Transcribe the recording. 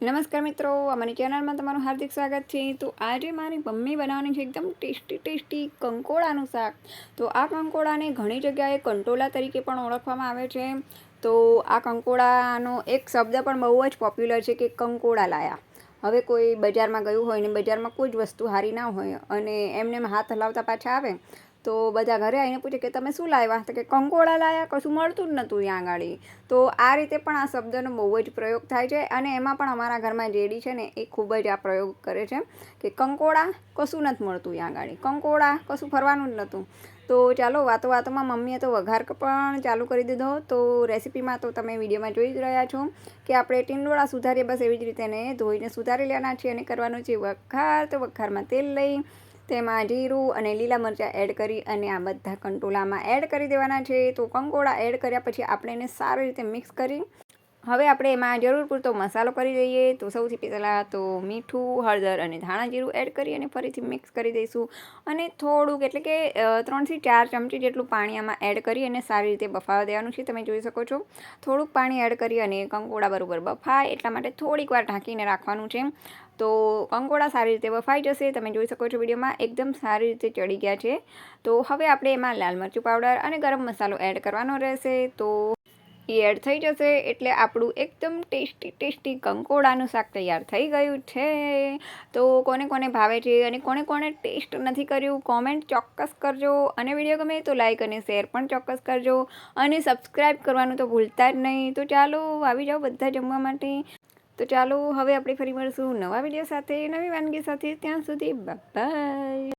નમસ્કાર મિત્રો, અમારી ચેનલમાં તમારું હાર્દિક સ્વાગત છે. તો આજે મારી મમ્મી બનાવવાની છે એકદમ ટેસ્ટી ટેસ્ટી કંકોડાનું શાક. તો આ કંકોડાને ઘણી જગ્યાએ કંટોલા તરીકે પણ ઓળખવામાં આવે છે. તો આ કંકોડાનો એક શબ્દ પણ બહુ જ પોપ્યુલર છે કે કંકોડા લાયા. હવે કોઈ બજારમાં ગયું હોય ને બજારમાં કોઈ જ વસ્તુ સારી ના હોય અને એમને એમ હાથ હલાવતા પાછા આવે તો બધા ઘરે આવીને પૂછે કે તમે શું લાવ્યા? તો કે કંકોળા લાવ્યા કશું મળતું જ નહોતું ત્યાં આગળ તો આ રીતે પણ આ શબ્દનો બહુ જ પ્રયોગ થાય છે અને એમાં પણ અમારા ઘરમાં જેડી છે ને એ ખૂબ જ આ પ્રયોગ કરે છે કે કંકોડા કશું નથી મળતું ત્યાં આગળ કંકોડા કશું ફરવાનું જ નહોતું તો ચાલો વાતો વાતોમાં મમ્મીએ તો વઘાર પણ ચાલુ કરી દીધો. તો રેસીપીમાં તો તમે વિડીયોમાં જોઈ જ રહ્યા છો કે આપણે ટીંડોળા સુધારીએ બસ એવી જ રીતે એને ધોઈને સુધારી લેવાના છે અને કરવાનું છે વઘાર. તો વઘારમાં તેલ લઈ તેમાં જીરું અને લીલા મરચાં એડ કરી અને આ બધા કંટોલામાં એડ કરી દેવાના છે. તો કંકોડા એડ કર્યા પછી આપણે એને સારી રીતે મિક્સ કરી હવે આપણે એમાં જરૂર પૂરતો મસાલો કરી દઈએ તો સૌથી પહેલાં તો મીઠું, હળદર અને ધાણા જીરું એડ કરી અને ફરીથી મિક્સ કરી દઈશું. અને થોડુંક એટલે કે ત્રણથી ચાર ચમચી જેટલું પાણી આમાં એડ કરી અને સારી રીતે બફાવા દેવાનું છે. તમે જોઈ શકો છો. થોડુંક પાણી એડ કરી અને કંકોડા બરાબર બફાય એટલા માટે થોડીક વાર ઢાંકીને રાખવાનું છે. તો કંકોડા સારી રીતે બફાઈ જશે. તમે જોઈ શકો છો વિડીયોમાં એકદમ સારી રીતે ચડી ગયા છે. તો હવે આપણે એમાં લાલ મરચું પાવડર અને ગરમ મસાલો એડ કરવાનો રહેશે. તો એ એડ થઈ જશે એટલે આપણું એકદમ ટેસ્ટી ટેસ્ટી કંકોડાનું શાક તૈયાર થઈ ગયું છે. તો કોને કોને ભાવે છે અને કોને કોને ટેસ્ટ નથી કર્યું કોમેન્ટ ચોક્કસ કરજો. અને વીડિયો ગમે તો લાઈક અને શેર પણ ચોક્કસ કરજો. અને સબસ્ક્રાઈબ કરવાનું તો ભૂલતા જ નહીં. તો ચાલો, આવી જાઓ બધા જમવા માટે. તો ચાલો, હવે આપણે ફરી મળશું નવા વીડિયો સાથે, નવી વાનગી સાથે. ત્યાં સુધી બાય